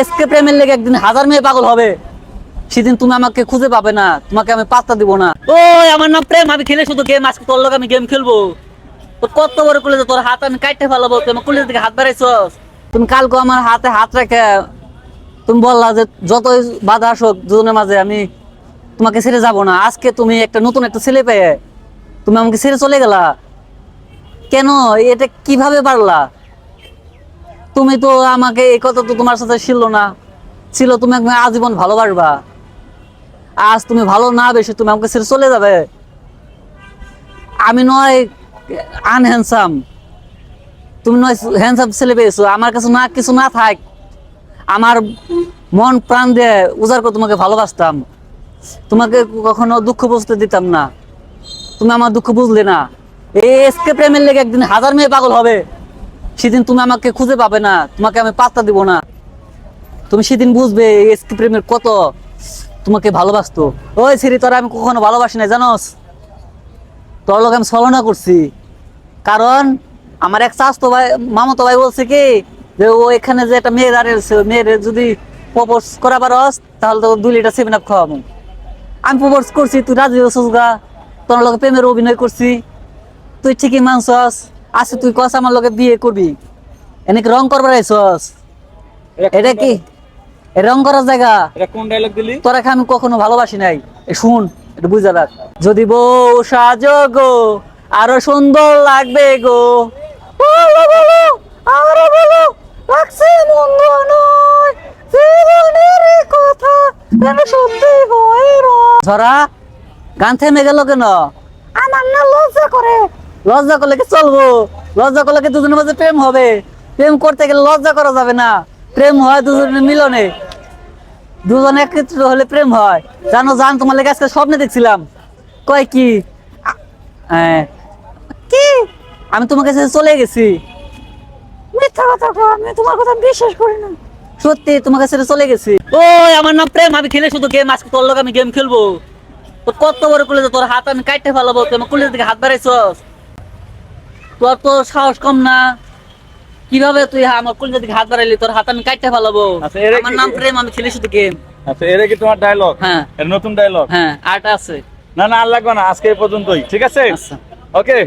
SK প্রেমের লেগে একদিন হাজার মেয়ে পাগল হবে। সেদিন তুমি আমাকে খুঁজে পাবে না, তোমাকে আমি পাত্তা দিব না। ও আমার নাম প্রেম, আমি খেলে শুধু গেম, আজকে তোর আমি গেম খেলব। কত বড় তোর হাত আমি কাটতে ফেলাবো তুমি কুলে থেকে হাত তুমি কালকে আমার হাতে হাত রেখে তুমি বললা যে যতই বাধা আসুক, দুজনের মাঝে আমি তোমাকে ছেড়ে যাব না। আজকে তুমি একটা নতুন একটা ছেলে পেয়ে তুমি আমাকে ছেড়ে চলে গেলা। কেন? এটা কীভাবে পারলা? তুমি তো আমাকে এই কথা তো তোমার সাথে ছিল না। ছিল, তুমি আজীবন ভালোবাসবা। আজ তুমি ভালো না বেশি, তুমি আমাকে ছেড়ে চলে যাবে। আমি নয় আনহ্যান্ডসাম তুমি নয় হ্যান্ডসাম ছেলে পেয়েছ। আমার কাছে না কিছু না থাক। আমার মন প্রাণ দিয়ে উজাড় করে তোমাকে ভালোবাসতাম। তোমাকে কখনো দুঃখ বুঝতে দিতাম না। তুমি আমার দুঃখ বুঝলে না। এই এসকে প্রেমের লেগে একদিন হাজার মেয়ে পাগল হবে। সেদিন তুমি আমাকে খুঁজে পাবে না, তোমাকে আমি পাত্তা দিব না। তুমি সেদিন বুঝবে এসকে প্রেমের কত তোমাকে ভালোবাসতো। ওই সিরি তোরা আমি কখনো ভালোবাসি না জানোস? তোর লোক আমি ছলনা করছি। কারণ আমার এক চাস্তো ভাই, মামাতো ভাই বলছে কি, যে ও এখানে যে একটা মেয়ে দাঁড়িয়েছে মেয়ের যদি প্রপোজ করা পারস তাহলে তো দুই লিটার সেভেন আপ খাওয়াবো। আমি প্রপোজ করছি, তুই রাজি হচ্ছিস গা? তোর লোক প্রেমের অভিনয় করছি। তুই ঠিকই মানছস। আচ্ছা তুই কস আমার লোকে বিয়ে করবি? এনেকে রং করবার আইসস এটা কি? রং করার জায়গা? এটা কোন ডায়লগ দিলি? তোরা আমি কখনো ভালোবাসি নাই। শুন একটু বুঝে রাখ যদি বউ সাজো গো আরও সুন্দর লাগবে গো। আরও বলো লাগছে মন্দ নয়। জীবনের কথা যেন সত্যি হয়ে ঝরা গান থেমে গেল কেন? আমার না লজ্জা করে। লজ্জা করলে কি চলবো? লজ্জা করলে কি দুজনের মাঝে প্রেম হবে? প্রেম করতে গেলে লজ্জা করা যাবে না। প্রেম হয় দুজনের মিলনে। দুজন একত্রিত হলে প্রেম হয়। জানো জান তোমার লেগে আজকে স্বপ্নে দেখছিলাম। কয় কি? হ্যাঁ। কি? আমি তোমার কাছে চলে গেছি। মিথ্যা কথা কও, আমি তোমার কথা বিশ্বাস করি না। সত্যি তোমার কাছে চলে গেছি। ওই আমার নাম প্রেম আমি খেলে শুধু গেম আজকে তোর লোক আমি গেম খেলব। তোর কত বড় করলে তোর হাত আমি কাটতে ফেলাবো তুই আমার কুলের দিকে হাত বাড়াইছস। তোর তো সাহস কম না। কীভাবে তুই আমার কোন যদি হাত বাড়াইলি তোর হাত আমি কাটতে ফেলাবো। আচ্ছা, এরা আমার নাম প্রেম আমি খেলি শুধু গেম। আচ্ছা এর কি তোমার ডায়লগ হ্যাঁ। এর নতুন ডায়লগ হ্যাঁ আট আছে। না না আর লাগবে না আজকে এই পর্যন্তই ঠিক আছে? আচ্ছা। ওকে